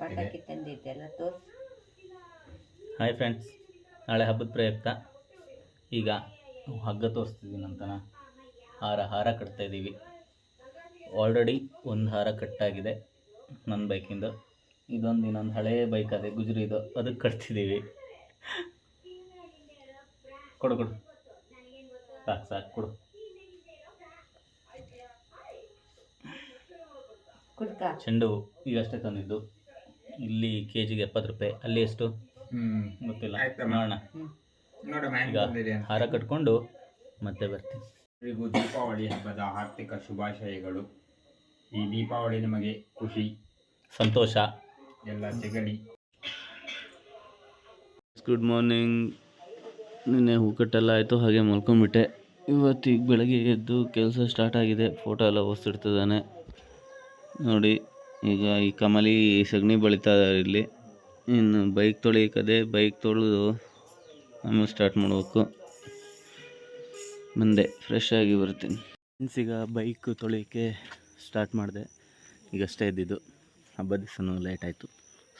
ಪಟಾಕಿ ತೋರ್ಸು. Hi friends ನಾಳೆ ಹಬ್ಬದ ಪ್ರಯುಕ್ತ. ಈಗ ಹಗ್ಗ ತೋರಿಸ್ತಿದ್ದೀನಿ ಅಂತನ? ಹಾರ ಹಾರ ಕಟ್ತಾ ಇದ್ದೀವಿ. ಆಲ್ರೆಡಿ ಒಂದು ಹಾರ ಕಟ್ಟಾಗಿದೆ ನನ್ನ ಬೈಕಿಂದು. ಇದೊಂದು ಇನ್ನೊಂದು ಹಳೇ ಬೈಕ್ ಅದೇ ಗುಜರಿದು ಅದಕ್ಕೆ ಕಟ್ತಿದ್ದೀವಿ. ಕೊಡು ಕೊಡು. ಸಾಕು ಸಾಕು ಕೊಡು. ಚೆಂಡು ಹೂ ಈಗಷ್ಟೇ ತಂದಿದ್ದು. ಇಲ್ಲಿ ಕೆ ಜಿಗೆ ಎಪ್ಪತ್ತು ರೂಪಾಯಿ. ಅಲ್ಲಿ ಎಷ್ಟು? ಗೊತ್ತಿಲ್ಲ. ನೋಡೋಣ. ಈಗ ಹಾರ ಕಟ್ಕೊಂಡು ಮತ್ತೆ ಬರ್ತೀನಿ. ಎಲ್ಲರಿಗೂ ದೀಪಾವಳಿ ಹಬ್ಬದ ಆರ್ಥಿಕ ಶುಭಾಶಯಗಳು. ಈ ದೀಪಾವಳಿ ನಿಮಗೆ ಖುಷಿ ಸಂತೋಷ. ಎಲ್ಲ ಸಿಗಲಿ ಗುಡ್ ಮಾರ್ನಿಂಗ್ ನಿನ್ನೆ ಹೂಕಟ್ಟೆಲ್ಲ ಆಯಿತು ಹಾಗೆ ಮಲ್ಕೊಂಡ್ಬಿಟ್ಟೆ. ಇವತ್ತು ಈಗ ಬೆಳಗ್ಗೆ ಎದ್ದು ಕೆಲಸ ಸ್ಟಾರ್ಟ್ ಆಗಿದೆ. ಫೋಟೋ ಎಲ್ಲ ಹೊಸ್ತಿಡ್ತಿದ್ದಾನೆ ನೋಡಿ ಈಗ ಈ ಕಮಲಿ ಸಗಣಿ ಬಳಿತಾ ಇಲ್ಲಿ. ಇನ್ನು ಬೈಕ್ ತೊಳಿಕದೆ ಬೈಕ್ ತೊಳೆದು ಆಮೇಲೆ ಸ್ಟಾರ್ಟ್ ಮಾಡಬೇಕು. ಮುಂದೆ ಫ್ರೆಶ್ ಆಗಿ ಬರ್ತೀನಿ. ಫ್ರೆಂಡ್ಸ್ ಈಗ ಬೈಕ್ ತೊಳೆಯೋಕ್ಕೆ ಸ್ಟಾರ್ಟ್ ಮಾಡಿದೆ. ಈಗಷ್ಟೇ ಇದ್ದಿದ್ದು. ಹಬ್ಬದ ದಿವಸನೂ ಲೇಟ್ ಆಯಿತು.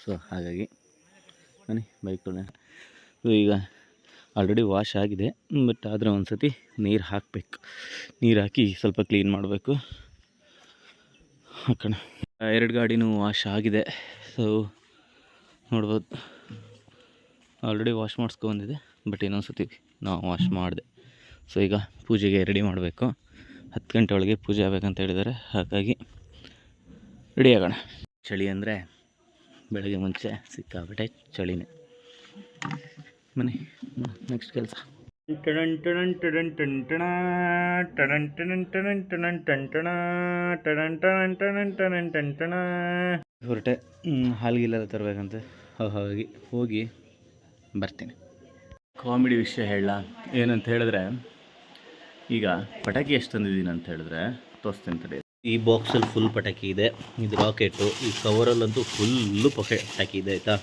ಸೊ ಹಾಗಾಗಿ ಬನ್ನಿ ಬೈಕ್ ತೊಳೆ ಈಗ ಆಲ್ರೆಡಿ ವಾಶ್ ಆಗಿದೆ. ಬಟ್ ಆದರೆ ಒಂದು ಸತಿ ನೀರು ಹಾಕಬೇಕು. ನೀರು ಹಾಕಿ ಸ್ವಲ್ಪ ಕ್ಲೀನ್ ಮಾಡಬೇಕು. ಹಾಕೋಣ. ಎರಡು ಗಾಡಿನೂ ವಾಶ್ ಆಗಿದೆ. ಸೊ ನೋಡ್ಬೋದು. ಆಲ್ರೆಡಿ ವಾಶ್ ಮಾಡಿಸ್ಕೊಂಡಿದೆ ಬಟ್ ಇನ್ನೊಂದು ಸತಿ ನಾವು ವಾಶ್ ಮಾಡಿದೆ. ಸೊ ಈಗ ಪೂಜೆಗೆ ರೆಡಿ ಮಾಡಬೇಕು. ಹತ್ತು ಗಂಟೆ ಒಳಗೆ ಪೂಜೆ ಆಗಬೇಕಂತ ಹೇಳಿದ್ದಾರೆ. ಹಾಗಾಗಿ ರೆಡಿ ಆಗೋಣ. ಚಳಿ ಅಂದರೆ ಬೆಳಗ್ಗೆ ಮುಂಚೆ ಸಿಕ್ಕಾಬಿಟ್ಟೆ ಚಳಿನೇ. ಮನೆ ನೆಕ್ಸ್ಟ್ ಕೆಲಸ. ಹೊರಟೆ ಹಾಲ್ಗಿಲ್ಲೆಲ್ಲ ತರಬೇಕಂತೆ. ಹಾಗಾಗಿ ಹೋಗಿ ಬರ್ತೀನಿ. ಕಾಮಿಡಿ ವಿಷಯ ಹೇಳ ಏನಂತ ಹೇಳಿದ್ರೆ ಈಗ ಪಟಾಕಿ ಎಷ್ಟು ತಂದಿದ್ದೀನಿ ಅಂತ ಹೇಳಿದ್ರೆ ತೋರಿಸ್ತೀನಿ ತಡೆ. ಈ ಬಾಕ್ಸಲ್ಲಿ ಫುಲ್ ಪಟಾಕಿ ಇದೆ ಇದು ರಾಕೆಟು ಈ ಕವರಲ್ಲಂತೂ ಫುಲ್ಲು ಪಕೆ ಪಟಾಕಿ ಇದೆ ಆಯಿತಾ?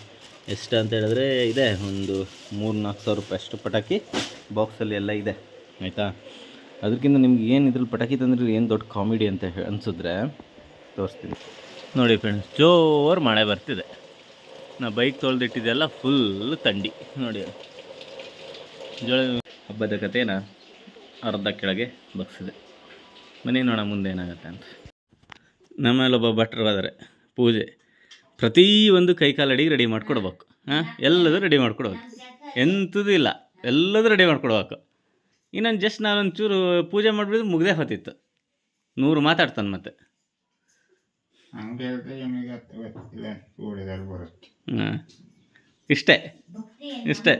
ಎಷ್ಟು ಅಂತ ಹೇಳಿದ್ರೆ ಇದೆ, ಒಂದು ಮೂರು ನಾಲ್ಕು ಸಾವಿರ ರೂಪಾಯಿ ಅಷ್ಟು ಪಟಾಕಿ ಬಾಕ್ಸಲ್ಲಿ ಎಲ್ಲ ಇದೆ, ಆಯಿತಾ? ಅದಕ್ಕಿಂತ ನಿಮ್ಗೆ ಏನು ಇದ್ರಲ್ಲಿ ಪಟಾಕಿ ತಂದ್ರೆ ಏನು ದೊಡ್ಡ ಕಾಮಿಡಿ ಅಂತ ಅನ್ಸಿದ್ರೆ ತೋರಿಸ್ತೀನಿ. ನೋಡಿ ಫ್ರೆಂಡ್ಸ್ ಜೋರು ಮಳೆ ಬರ್ತಿದೆ. ನಾ ಬೈಕ್ ತೊಳೆದಿಟ್ಟಿದ್ದೆಲ್ಲ ಫುಲ್ ತಂಡಿ. ನೋಡಿ. ಜೋಳ ಹಬ್ಬದ ಕಥೆನ ಅರ್ಧ ಕೆಳಗೆ ಬಗ್ಸಿದೆ. ಮನೆ ನೋಡೋಣ ಮುಂದೆ ಏನಾಗುತ್ತೆ ಅಂತ. ನಮ್ಮಲ್ಲೊಬ್ಬ ಭಟ್ರು ಪೂಜೆ. ಪ್ರತಿ ಒಂದು ಕೈಕಾಲು ಅಡಿಗೆ ರೆಡಿ ಮಾಡಿಕೊಡ್ಬೇಕು. ಹಾಂ ಎಲ್ಲದೂ ರೆಡಿ ಮಾಡಿಕೊಡ್ಬೇಕು. ಎಂಥದ್ದು ಇಲ್ಲ. ಎಲ್ಲದೂ ರೆಡಿ ಮಾಡಿಕೊಡ್ಬೇಕು. ಇನ್ನೊಂದು ಜಸ್ಟ್ ನಾನೊಂದು ಚೂರು ಪೂಜೆ ಮಾಡಿಬಿಟ್ಟು ಮುಗ್ದೇ ಹೊತ್ತಿತ್ತು ನೂರು ಮಾತಾಡ್ತಾನೆ ಮತ್ತೆ. ಹಾಂ ಇಷ್ಟೇ. ಇಷ್ಟೇ.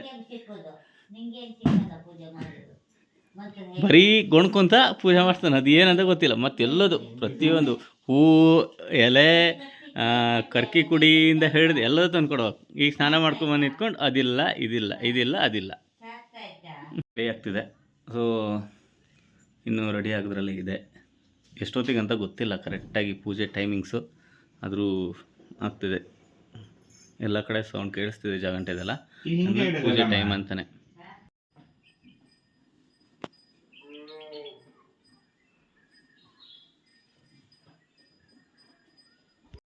ಬರೀ ಗೊಣ್ಕೊಂತ ಪೂಜೆ ಮಾಡ್ತಾನೆ. ಅದು ಏನಂತ ಗೊತ್ತಿಲ್ಲ. ಮತ್ತೆಲ್ಲದು ಪ್ರತಿಯೊಂದು ಹೂ ಎಲೆ ಕರ್ಕಿ ಕುಡಿಯಿಂದ ಹಿಡಿದು ಎಲ್ಲದೂ ತಂದು ಕೊಡ್ಬೇಕು ಈಗ ಸ್ನಾನ ಮಾಡ್ಕೊಂಬಂದು ನಿಂತ್ಕೊಂಡು ಅದಿಲ್ಲ ಇದಿಲ್ಲ ಇದಿಲ್ಲ ಅದಿಲ್ಲ. ರೆಡಿ ಆಗ್ತಿದೆ. ಸೊ ಇನ್ನೂ ರೆಡಿ ಆಗೋದ್ರಲ್ಲಿ ಇದೆ. ಎಷ್ಟೊತ್ತಿಗೆ ಅಂತ ಗೊತ್ತಿಲ್ಲ ಕರೆಕ್ಟಾಗಿ ಪೂಜೆ ಟೈಮಿಂಗ್ಸು ಆದರೂ ಆಗ್ತಿದೆ. ಎಲ್ಲ ಕಡೆ ಸೌಂಡ್ ಕೇಳಿಸ್ತಿದೆ ಜಾಗಂಟೆದೆಲ್ಲ ಪೂಜೆ ಟೈಮ್ ಅಂತಾನೆ.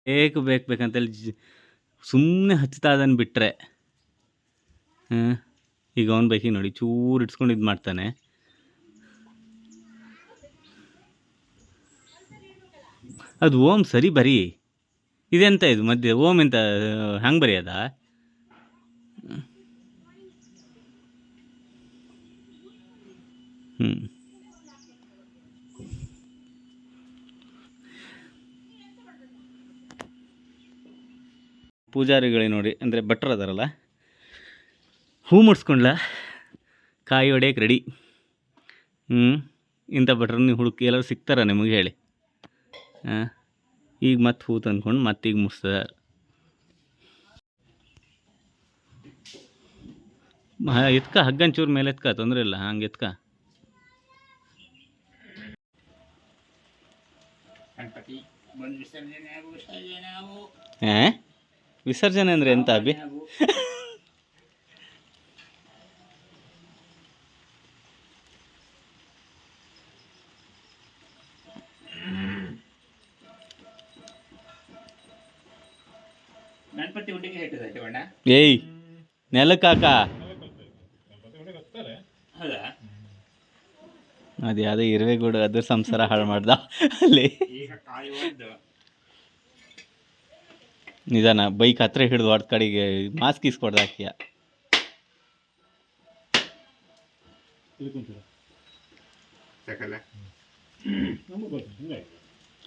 ಬೇಕು ಬೇಕು ಬೇಕಂತೇಳಿ ಸುಮ್ಮನೆ ಹಚ್ತಾ ಅದನ್ನು ಬಿಟ್ಟರೆ ಈಗ ಅವನ ಬೈಕಿಗೆ ನೋಡಿ, ಚೂರು ಇಟ್ಸ್ಕೊಂಡು ಇದು ಮಾಡ್ತಾನೆ. ಅದು ಓಮ್ ಸರಿ ಬರೀ. ಇದೆಂತ ಇದು ಮಧ್ಯೆ, ಓಮ್ ಎಂತ ಹ್ಯಾಂಗೆ ಬರೆಯೋದ? ಹ್ಞೂ ಪೂಜಾರಿಗಳೇ ನೋಡಿ ಅಂದರೆ ಭಟ್ರು ಅದಾರಲ್ಲ ಹೂ ಮುಡ್ಸ್ಕೊಂಡ್ಲ ಕಾಯಿ ಒಡೆಯಕ್ಕೆ ರೆಡಿ ಹ್ಞೂ ಇಂಥ ಭಟ್ರನ್ನ ನೀವು ಹುಡುಕಿ ಎಲ್ಲರೂ ಸಿಗ್ತಾರ ನಿಮಗೆ ಹೇಳಿ. ಹಾಂ ಈಗ ಮತ್ತೆ ಹೂ ತಂದ್ಕೊಂಡು ಮತ್ತೆ ಈಗ ಮುಡ್ಸ್ತಾರೆ. ಎತ್ಕ? ಹಗ್ಗಂಚೂರು ಮೇಲೆ ಎತ್ಕ? ತೊಂದರೆ ಇಲ್ಲ ಹಂಗೆ ಎತ್ಕ? ಗಣಪತಿ ವಿಸರ್ಜನೆ ಅಂದ್ರೆ ಎಂತ ಅಭಿ? ಏಯ್ ನೆಲಕ್ಕಾಕ ಅದು ಯಾವುದೇ ಇರುವೆಗೂಡು ಅದ್ರ ಸಂಸಾರ ಹಾಳು ಮಾಡ್ದ. ಅಲ್ಲಿ. ನಿಧಾನ ಬೈಕ್ ಹತ್ರ ಹಿಡಿದು ಹೊಡೆದ ಕಡೆಗೆ ಮಾಸ್ಕ್ ಇಸ್ಕೊಡ್ದು ಹಾಕಿಯ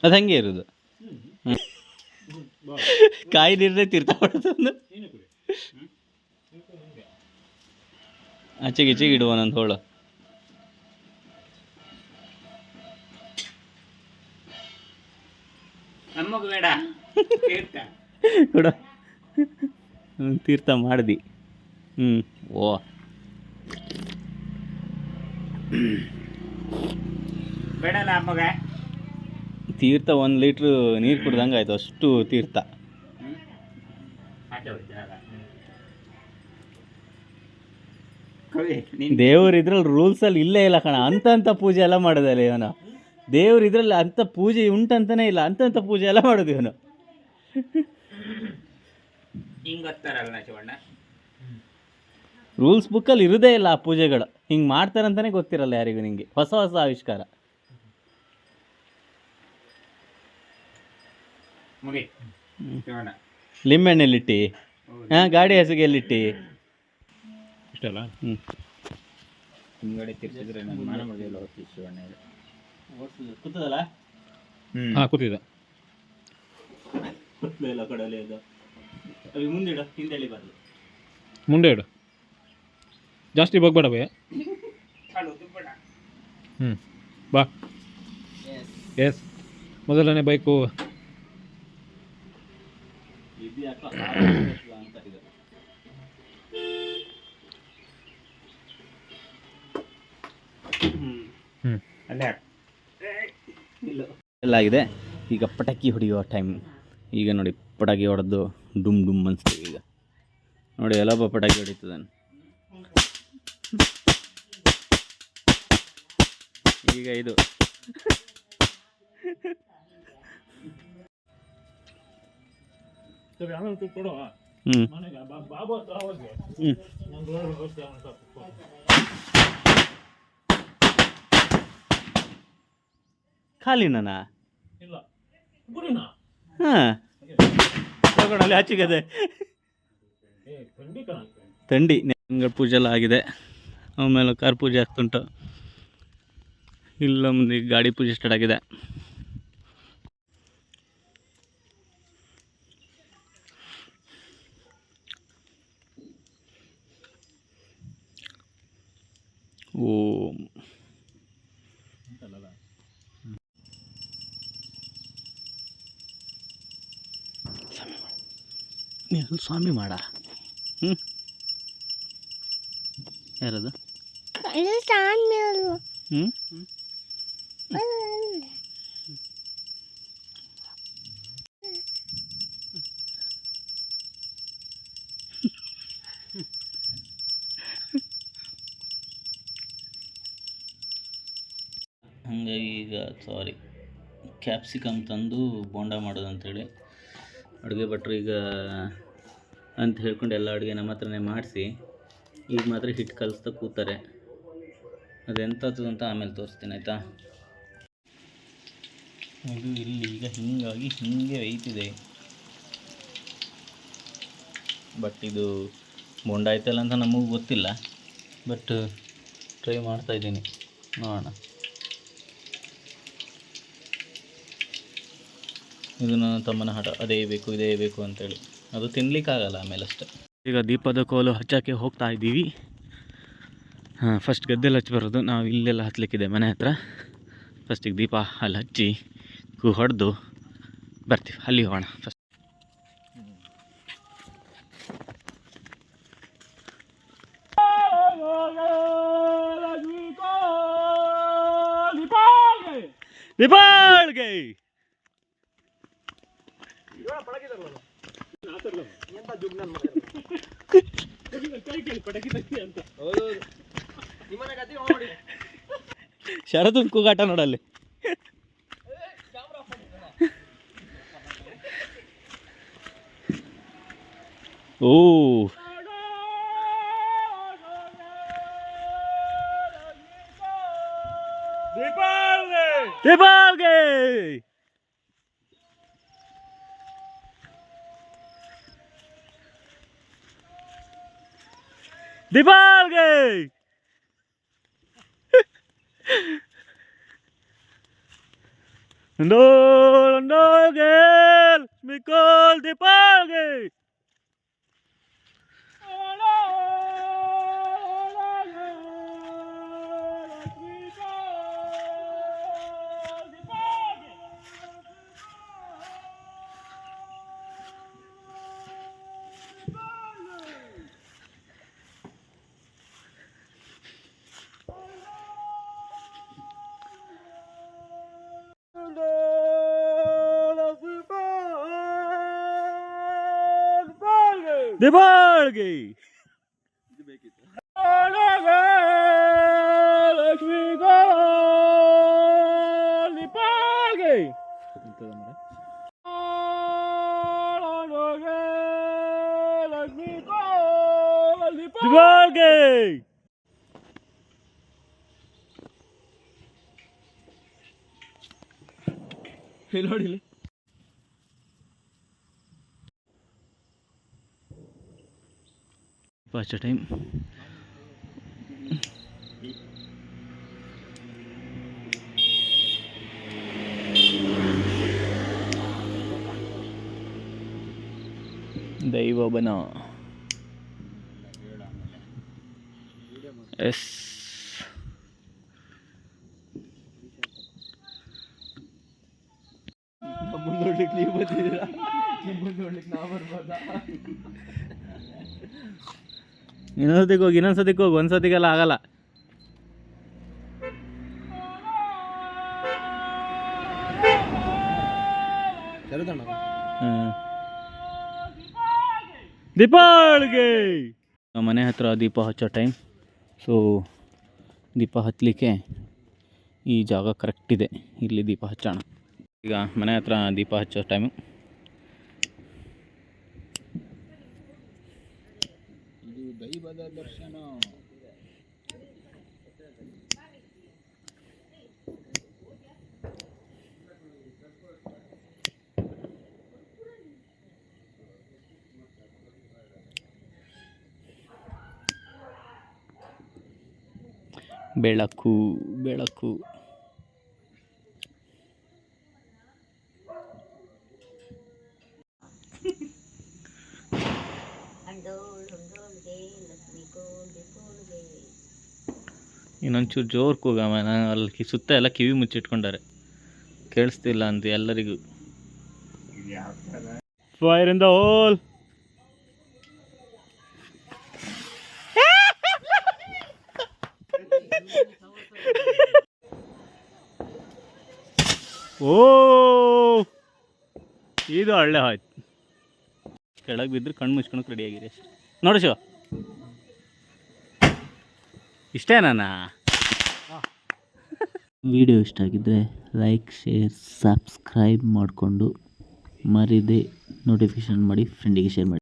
ಅದು ಹಂಗೆ ಇರೋದು. ಕಾಯಿ ನೀರೇ ತೀರ್ಥ ಹೊಡೆದು ಆಚೆಗೆ ಈಚೆಗೆ ಇಡುವ ನಂದು ಹೋಳು. ನಮಗೆ ಬೇಡ ಕೊಡ. ತೀರ್ಥ ಮಾಡ್ದಿ. ಹ್ಞೂ ಓ. ಬೇಡಲ್ಲ ಮಗ. ತೀರ್ಥ ಒಂದು ಲೀಟ್ರ್ ನೀರು ಕುಡ್ದಂಗೆ ಆಯಿತು ಅಷ್ಟು ತೀರ್ಥ. ದೇವ್ರ ಇದ್ರಲ್ಲಿ ರೂಲ್ಸಲ್ಲಿ ಇಲ್ಲೇ ಇಲ್ಲ ಕಣ. ಅಂತ ಅಂತ ಪೂಜೆ ಎಲ್ಲ ಮಾಡೋದಲ್ಲ ಇವನು. ದೇವ್ರ ಇದ್ರಲ್ಲಿ ಅಂಥ ಪೂಜೆ ಉಂಟಂತಾನೆ ಇಲ್ಲ ಅಂತಂಥ ಪೂಜೆ ಎಲ್ಲ ಮಾಡೋದು ಇವನು. ಹಿಂಗ್ ಗೊತ್ತಾರಲ್ಲ ಶಿವಣ್ಣ ರೂಲ್ಸ್ ಬುಕ್ಕಲ್ಲಿ ಇರೋದೇ ಇಲ್ಲ ಆ ಪೂಜೆಗಳು. ಹಿಂಗೆ ಮಾಡ್ತಾರಂತಾನೆ ಗೊತ್ತಿರಲ್ಲ ಯಾರಿಗೂ ನಿಂಗೆ. ಹೊಸ ಹೊಸ ಆವಿಷ್ಕಾರ. ಮುಗಿ. ಶಿವಣ್ಣ. ಲಿಂಬೆಣ್ಣೆಲ್ಲಿಟ್ಟಿ ಹಾಂ ಗಾಡಿ ಹಸಿಗೆ ಎಲ್ಲಿಟ್ಟಿ ಇಷ್ಟಲ್ಲ? ಹ್ಞೂ ಹಿಂಗಡೆ ತಿರ್ಸಿದ್ರೆ ನನ್ನ ಮನೆ ಮುಗಿಯಲ್ಲ ಹೋಗ್ತಿ ಶಿವಣ್ಣ. ಕೂತದಲ್ಲ? ಹ್ಮ್. ಹಾಂ ಕೂತಿದ್ದ ಇಲ್ಲ ಕಡಲೆ ಇದು. ಮುಂದಿಡ ಹಿಂದೆ ಎಳಿಬಾರ್ದು ಮುಂದೆ ಇಡು. ಜಾಸ್ತಿ ಹೋಗ್ಬೇಡ ಬೇ ಕಾಲು ದುಬ್ಬಣ ಹ್ಞೂ ಬಾ. ಎಸ್ ಮೊದಲನೇ ಬೈಕು. ಇದು ಯಾಕೋ ಅಂತ ಇದು ಹ್ಞೂ ಅಲ್ಲೇ ಎಲ್ಲ ಆಗಿದೆ. ಈಗ ಪಟಾಕಿ ಹೊಡೆಯುವ ಟೈಮ್ ಈಗ ನೋಡಿ ಪಟಾಕಿ ಹೊಡೆದು ಡುಮ್ ಡುಮ್ ಅನ್ಸ್ತೀವಿ ಈಗ. ನೋಡಿ ಎಲ್ಲಪ್ಪ ಪಟಾಕಿ ಹೊಡಿತದ ಈಗ ಇದು. ಹ್ಞೂ ಖಾಲಿನಾ ಹಾಂ. ಏ ಖಂಡಿತ ಥಂಡಿ ಅಂಗಡಿ ಪೂಜೆ ಎಲ್ಲ ಆಗಿದೆ. ಆಮೇಲೆ ಕಾರ್ ಪೂಜೆ ಆಗ್ತುಂಟು. ಇಲ್ಲ ಮುಂದೆ ಗಾಡಿ ಪೂಜೆ ಸ್ಟಾರ್ಟ್ ಆಗಿದೆ. ಓಂ ನೀನು ಸ್ವಾಮಿ ಮಾಡ. ಹ್ಞೂ ಯಾರದು? ಹ್ಞೂ ಹಾಗಾಗಿ ಈಗ ಸಾರಿ ಕ್ಯಾಪ್ಸಿಕಮ್ ತಂದು ಬೋಂಡ ಮಾಡೋದು ಅಂಥೇಳಿ ಅಡುಗೆ ಭಟ್ರು ಈಗ ಅಂತ ಹೇಳ್ಕೊಂಡು ಎಲ್ಲ ಅಡುಗೆ ನಮ್ಮ ಹತ್ರನೇ ಮಾಡಿಸಿ, ಈಗ ಮಾತ್ರ ಹಿಟ್ಟು ಕಲಿಸ್ತಾ ಕೂತಾರೆ. ಅದೆಂಥದ್ದು ಅಂತ ಆಮೇಲೆ ತೋರಿಸ್ತೀನಿ, ಆಯಿತಾ? ಇದು ಇಲ್ಲಿ ಈಗ ಹಿಂಗಾಗಿ ಹಿಂಗೆ ಐತಿದೆ. ಬಟ್ ಇದು ಬೊಂಡಾಯ್ತಲ್ಲ ಅಂತ ನಮಗೂ ಗೊತ್ತಿಲ್ಲ. ಬಟ್ ಟ್ರೈ ಮಾಡ್ತಾ ಇದ್ದೀನಿ. ನೋಡೋಣ. ಇದು ನನ್ನ ತಮ್ಮನ ಹಠ, ಅದೇ ಬೇಕು, ಇದೇ ಬೇಕು ಅಂತೇಳಿ. ಅದು ತಿನ್ಲಿಕ್ಕಾಗಲ್ಲ ಆಮೇಲೆ ಅಷ್ಟೆ. ಈಗ ದೀಪದ ಕೋಲು ಹಚ್ಚೋಕ್ಕೆ ಹೋಗ್ತಾ ಇದ್ದೀವಿ. ಹಾಂ ಫಸ್ಟ್ ಗದ್ದೆಲ್ಲ ಹಚ್ಚಿ ಬರೋದು. ನಾವು ಇಲ್ಲೆಲ್ಲ ಹತ್ತಲಿಕ್ಕಿದೆ ಮನೆ ಹತ್ರ. ಫಸ್ಟಿಗೆ ದೀಪ ಅಲ್ಲಿ ಹಚ್ಚಿ, ಕೂ ಹೊಡೆದು ಬರ್ತೀವಿ. ಅಲ್ಲಿ ಹೋಗೋಣ. ಫಸ್ಟ್ ಶರತ್ ಕೂಗಾಟ ನೋಡಲ್ಲಿ. ಓ. Deepavali No, no, girl, gel, call the gel. Dipalgi. Dipalgi. Lakshmi Deepavali Deepavali ನೋಡಿ ಇಲ್ಲಿ ಫಸ್ಟ್ ಟೈಮ್ ದೈವಬನ ಎಸ್ ನೋಡ್ಲಿಕ್ಕೆ ನೀವು ಬಂದಿದ್ದೀರಾ ನೋಡ್ಲಿಕ್ಕೆ ನಾವು ಬರ್ಬೋದಾ ಇನ್ನೊಂದ್ಸತಿಗೆ ಹೋಗಿ ಇನ್ನೊಂದ್ಸತಿಗೆ ಹೋಗಿ ಒಂದ್ಸತಿಗೆಲ್ಲ ಆಗಲ್ಲ. ಹ್ಮ್. ದೀಪಾವಳಿಗೆ! ಮನೆ ಹತ್ರ ದೀಪ ಹಚ್ಚೋ ಟೈಮ್. ಸೊ ದೀಪ ಹಚ್ಚಲಿಕ್ಕೆ ಈ ಜಾಗ ಕರೆಕ್ಟ್ ಇದೆ. ಇಲ್ಲಿ ದೀಪ ಹಚ್ಚೋಣ. ಈಗ ಮನೆ ಹತ್ರ ದೀಪ ಹಚ್ಚೋ ಟೈಮು ಬೆಳಕು ಬೆಳಕು. ಇನ್ನೊಂಚೂರು ಜೋರು ಕೂಗಾಮ ಅಲ್ಲಿ ಸುತ್ತ ಎಲ್ಲ ಕಿವಿ ಮುಚ್ಚಿಟ್ಕೊಂಡಾರೆ. ಕೇಳಿಸ್ತಿಲ್ಲ ಅಂತ ಎಲ್ಲರಿಗೂ. ಫೈರ್ ಇನ್ ದ ಹೋಲ್ ಓ ಇದು ಒಳ್ಳೆ ಆಯ್ತು. ಕೆಳಗೆ ಬಿದ್ದರೆ ಕಣ್ಣು ಮುಚ್ಕೊಳಕ್ಕೆ ರೆಡಿ ಆಗಿರಿ ನೋಡು ಶಿವ. ಇಷ್ಟೇನಾ ವಿಡಿಯೋ ಇಷ್ಟ ಆಗಿದ್ದರೆ ಲೈಕ್ ಶೇರ್ ಸಬ್ಸ್ಕ್ರೈಬ್ ಮಾಡಿಕೊಂಡು ಮರಿದೆ ನೋಟಿಫಿಕೇಷನ್ ಮಾಡಿ ಫ್ರೆಂಡಿಗೆ ಶೇರ್ ಮಾಡಿ.